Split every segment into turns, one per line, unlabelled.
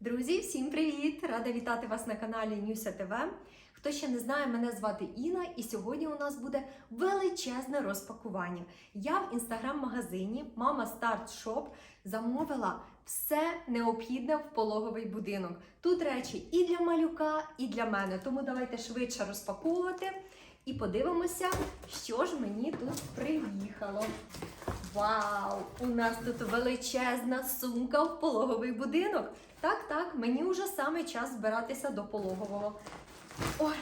Друзі, всім привіт! Рада вітати вас на каналі Нюся ТВ. Хто ще не знає, мене звати Інна, і сьогодні у нас буде величезне розпакування. Я в інстаграм-магазині Мама Старт Шоп замовила все необхідне в пологовий будинок. Тут речі і для малюка, і для мене. Тому давайте швидше розпаковувати і подивимося, що ж мені тут приїхало. Вау! У нас тут величезна сумка в пологовий будинок. Так, так, мені вже саме час збиратися до пологового. Ой,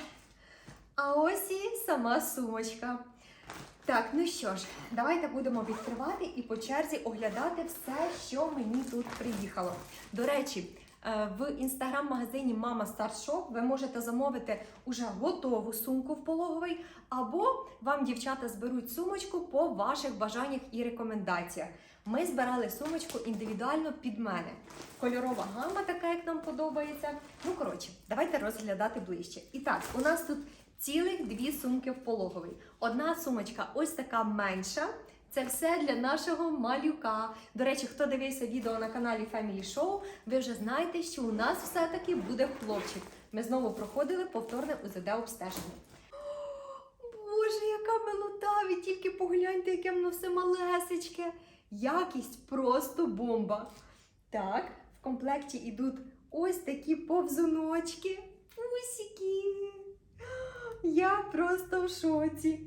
а ось і сама сумочка. Так, ну що ж, давайте будемо відкривати і по черзі оглядати все, що мені тут приїхало. До речі, в інстаграм-магазині Мама Старт Шоп ви можете замовити уже готову сумку в пологовий, або вам дівчата зберуть сумочку по ваших бажаннях і рекомендаціях. Ми збирали сумочку індивідуально під мене. Кольорова гама, така як нам подобається. Ну коротше, давайте розглядати ближче. І так, у нас тут цілих дві сумки в пологовий. Одна сумочка ось така менша. Це все для нашого малюка. До речі, хто дивився відео на каналі Family Show, ви вже знаєте, що у нас все-таки буде хлопчик. Ми знову проходили повторне УЗД обстеження. Боже, яка милота! Ви тільки погляньте, яке воно все малесечке. Якість просто бомба. Так, в комплекті йдуть ось такі повзуночки. Пусіки. Я просто в шоці.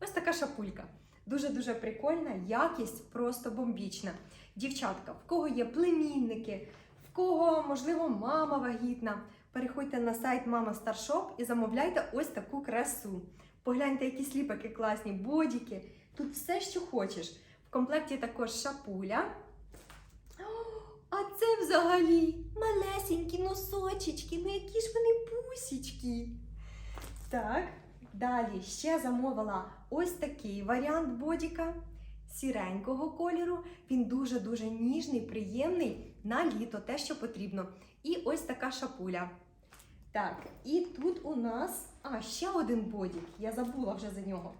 Ось така шапулька. Дуже-дуже прикольна, якість просто бомбічна. Дівчатка, в кого є племінники, в кого, можливо, мама вагітна. Переходьте на сайт Мама Старшоп і замовляйте ось таку красу. Погляньте, які сліпики класні, бодіки. Тут все, що хочеш. В комплекті також шапуля. А це взагалі малесенькі носочечки. Ну які ж вони пусічки. Так, далі ще замовила ось такий варіант бодіка сіренького кольору. Він дуже-дуже ніжний, приємний на літо, те, що потрібно. І ось така шапуля. Так, і тут у нас. А, ще один бодік. Я забула вже за нього.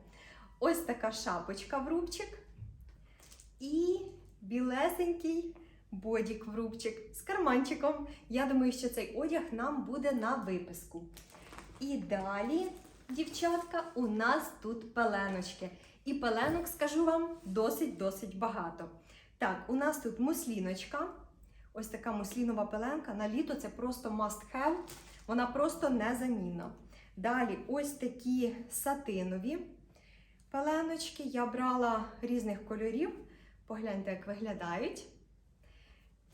Ось така шапочка в рубчик. І білесенький бодік в рубчик з карманчиком. Я думаю, що цей одяг нам буде на виписку. І далі, дівчатка, у нас тут пеленочки. І пеленок, скажу вам, досить-досить багато. Так, у нас тут мусліночка. Ось така муслінова пеленка. На літо це просто must have. Вона просто незамінна. Далі ось такі сатинові пеленочки. Я брала різних кольорів. Погляньте, як виглядають.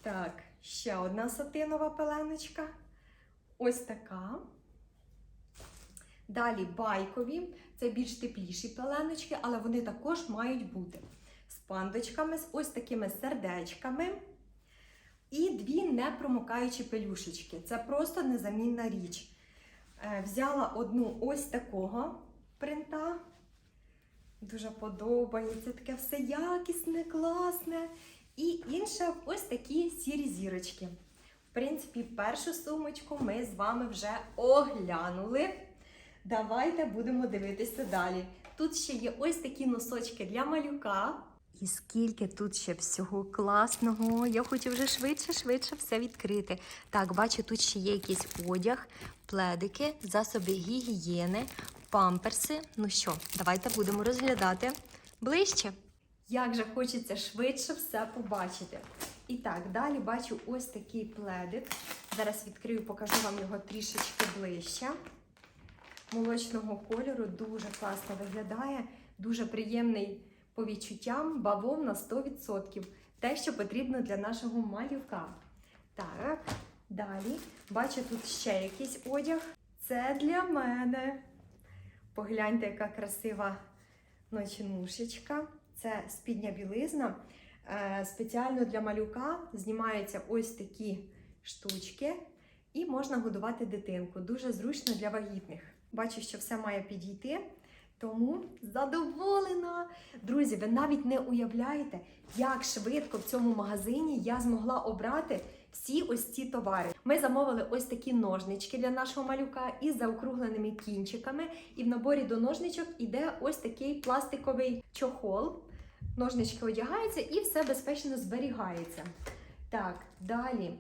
Так, ще одна сатинова пеленочка. Ось така. Далі байкові, це більш тепліші пеленочки, але вони також мають бути з пандочками, з ось такими сердечками. І дві непромокаючі пелюшечки. Це просто незамінна річ. Е, Взяла одну ось такого принта. Дуже подобається. Таке все якісне, класне. І інша ось такі сірі зірочки. В принципі, першу сумочку ми з вами вже оглянули. Давайте будемо дивитися далі. Тут ще є ось такі носочки для малюка. І скільки тут ще всього класного. Я хочу вже швидше-швидше все відкрити. Так, бачу, тут ще є якийсь одяг, пледики, засоби гігієни, памперси. Ну що, давайте будемо розглядати ближче. Як же хочеться швидше все побачити. І так, далі бачу ось такий пледик. Зараз відкрию, покажу вам його трішечки ближче. Молочного кольору дуже класно виглядає, дуже приємний по відчуттям бавовна 100%. Те, що потрібно для нашого малюка. Так, далі бачу тут ще якийсь одяг. Це для мене. Погляньте, яка красива ночнушечка. Це спідня білизна. Е, Спеціально для малюка знімаються ось такі штучки, і можна годувати дитинку. Дуже зручно для вагітних. Бачу, що все має підійти. Тому задоволена. Друзі, ви навіть не уявляєте, як швидко в цьому магазині я змогла обрати всі ось ці товари. Ми замовили ось такі ножнички для нашого малюка із заокругленими кінчиками. І в наборі до ножничок іде ось такий пластиковий чохол. Ножнички одягаються і все безпечно зберігається. Так, далі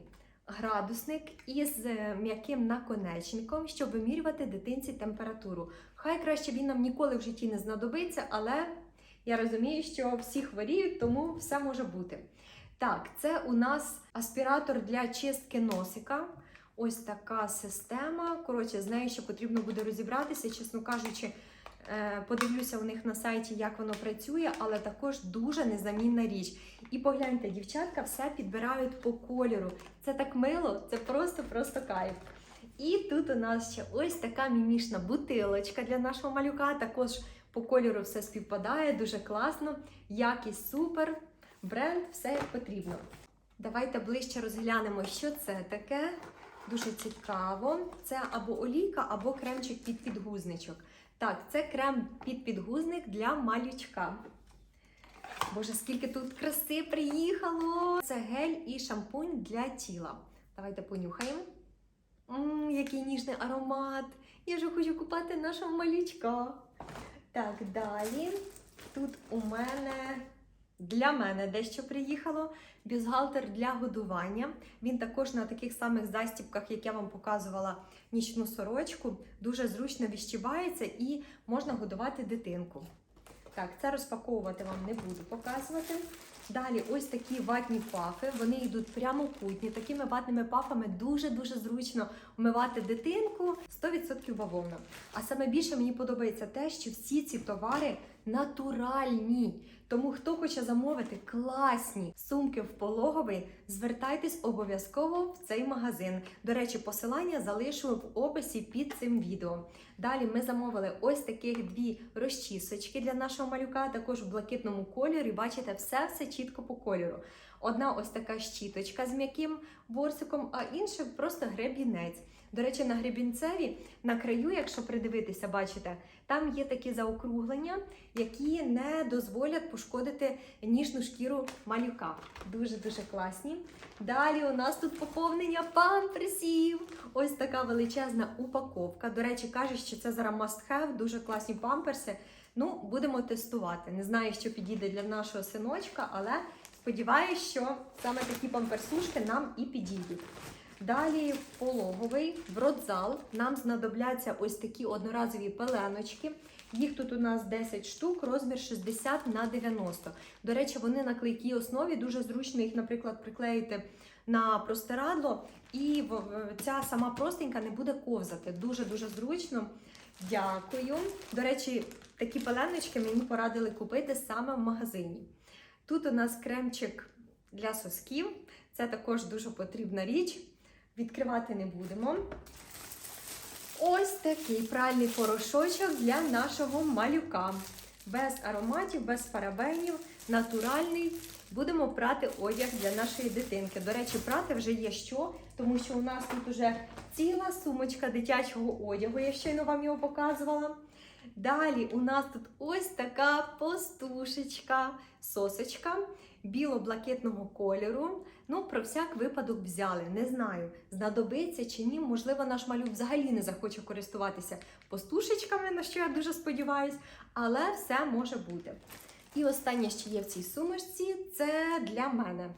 градусник із е, м'яким наконечником, щоб вимірювати дитинці температуру. Хай краще він нам ніколи в житті не знадобиться, але я розумію, що всі хворіють, тому все може бути. Так, це у нас аспіратор для чистки носика. Ось така система. Коротше, з нею ще потрібно буде розібратися, чесно кажучи. Е, Подивлюся у них на сайті, як воно працює, але також дуже незамінна річ. І погляньте, дівчатка все підбирають по кольору. Це так мило, це просто-просто кайф. І тут у нас ще ось така мімішна бутилочка для нашого малюка. Також по кольору все співпадає, дуже класно. Якість супер, бренд, все як потрібно. Давайте ближче розглянемо, що це таке. Дуже цікаво. Це або олійка, або кремчик під підгузничок. Так, це крем під підгузник для малючка. Боже, скільки тут краси приїхало! Це гель і шампунь для тіла. Давайте понюхаємо. Ммм, який ніжний аромат! Я вже хочу купати нашого малючка. Так, далі. Тут у мене для мене дещо приїхало. Бюстгальтер для годування. Він також на таких самих застібках, як я вам показувала нічну сорочку, дуже зручно відщібається і можна годувати дитинку. Так, це розпаковувати вам не буду показувати. Далі ось такі ватні пафи. Вони йдуть прямокутні. Такими ватними пафами дуже-дуже зручно вмивати дитинку 100% бавовна. А саме більше мені подобається те, що всі ці товари натуральні. Тому хто хоче замовити класні сумки в пологовий, звертайтесь обов'язково в цей магазин. До речі, посилання залишу в описі під цим відео. Далі ми замовили ось таких дві розчісочки для нашого малюка, також в блакитному кольорі. Бачите, все все чітко по кольору. Одна ось така щіточка з м'яким ворсиком, а інша просто гребінець. До речі, на гребінцеві на краю, якщо придивитися, бачите, там є такі заокруглення, які не дозволять пошкодити ніжну шкіру малюка. Дуже-дуже класні. Далі у нас тут поповнення памперсів. Ось така величезна упаковка. До речі, кажуть, що це зараз must have, дуже класні памперси. Ну, будемо тестувати. Не знаю, що підійде для нашого синочка, але сподіваюся, що саме такі памперсушки нам і підійдуть. Далі пологовий, в родзал нам знадобляться ось такі одноразові пеленочки. Їх тут у нас 10 штук, розмір 60 на 90. До речі, вони на клейкій основі дуже зручно їх, наприклад, приклеїти на простирадло, і ця сама простенька не буде ковзати. Дуже дуже зручно. Дякую. До речі, такі пеленочки мені порадили купити саме в магазині. Тут у нас кремчик для сосків. Це також дуже потрібна річ. Відкривати не будемо. Ось такий пральний порошочок для нашого малюка. Без ароматів, без парабенів, натуральний. Будемо прати одяг для нашої дитинки. До речі, прати вже є що, тому що у нас тут вже ціла сумочка дитячого одягу. Я щойно вам його показувала. Далі у нас тут ось така постушечка, сосочка біло-блакитного кольору. Ну, про всяк випадок взяли. Не знаю, знадобиться чи ні. Можливо, наш малюк взагалі не захоче користуватися постушечками, на що я дуже сподіваюсь, але все може бути. І останнє, що є в цій сумочці, це для мене.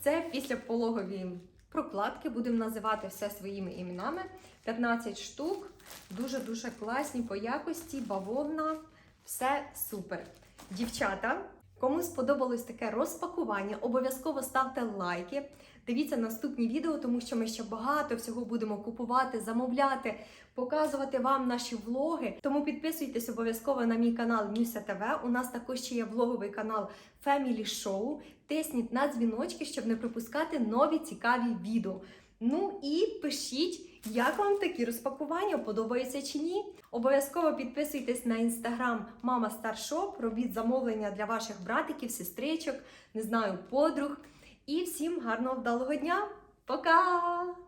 Це після пологові прокладки, будемо називати все своїми іменами. 15 штук, дуже-дуже класні по якості, бавовна, все супер. Дівчата, кому сподобалось таке розпакування, обов'язково ставте лайки. Дивіться наступні відео, тому що ми ще багато всього будемо купувати, замовляти, показувати вам наші влоги. Тому підписуйтесь обов'язково на мій канал Нюся ТВ. У нас також ще є влоговий канал Family Show. Тисніть на дзвіночки, щоб не пропускати нові цікаві відео. Ну і пишіть, як вам такі розпакування, подобаються чи ні. Обов'язково підписуйтесь на інстаграм Мама Старшоп, робіть замовлення для ваших братиків, сестричок, не знаю, подруг. І всім гарного вдалого дня! Пока!